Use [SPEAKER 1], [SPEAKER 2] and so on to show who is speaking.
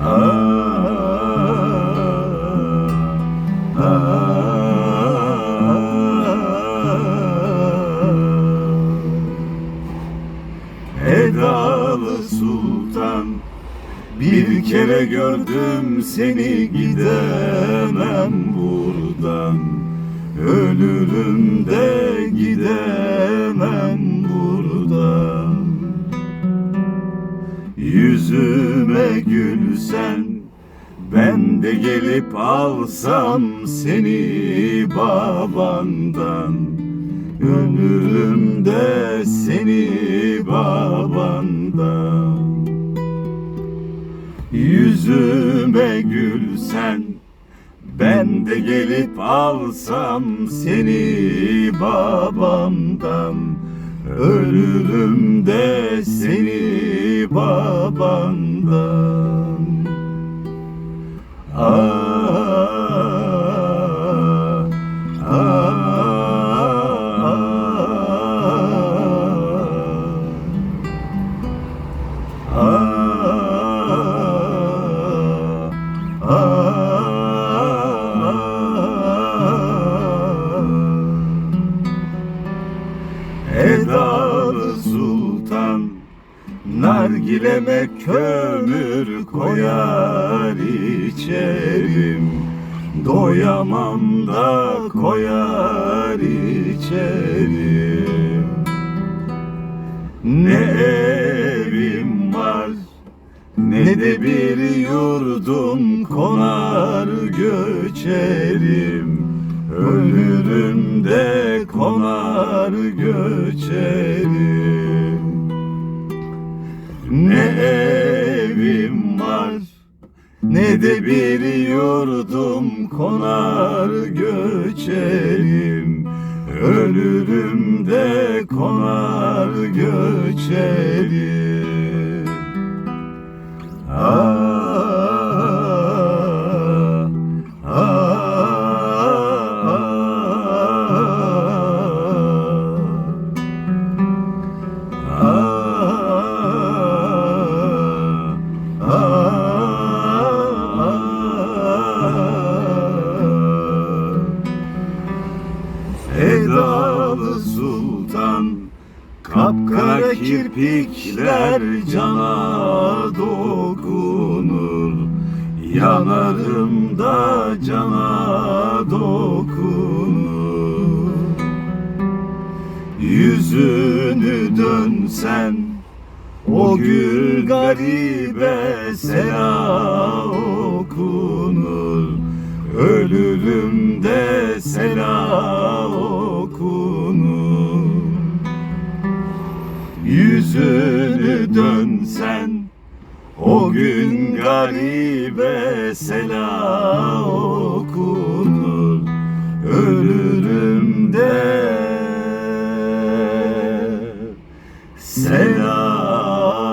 [SPEAKER 1] Edalı sultan bir kere gördüm seni gidemem buradan. Ölürüm de Yüzüme gülsen ben de gelip alsam seni babandan. Ölürüm de seni babandan. Yüzüme gülsen ben de gelip alsam seni babamdan Ölürüm de seni babandan. Ah, Nargileme kömür koyar içerim. Doyamam da koyar içerim. Ne evim var ne de bir yurdum konar göçerim. Ölürüm de konar göçerim Ne evim var? Ne de bir yurdum konar göçerim Ölürüm de konar göçerim Ah, Edalı Sultan Kapkara kirpikler cana dokunur. Yanarım da cana dokunur. Yüzünü dönsen o gül garibe selam okunur. Ölürüm de selam sen O gün garibe selam okudun Ölürüm de. Selam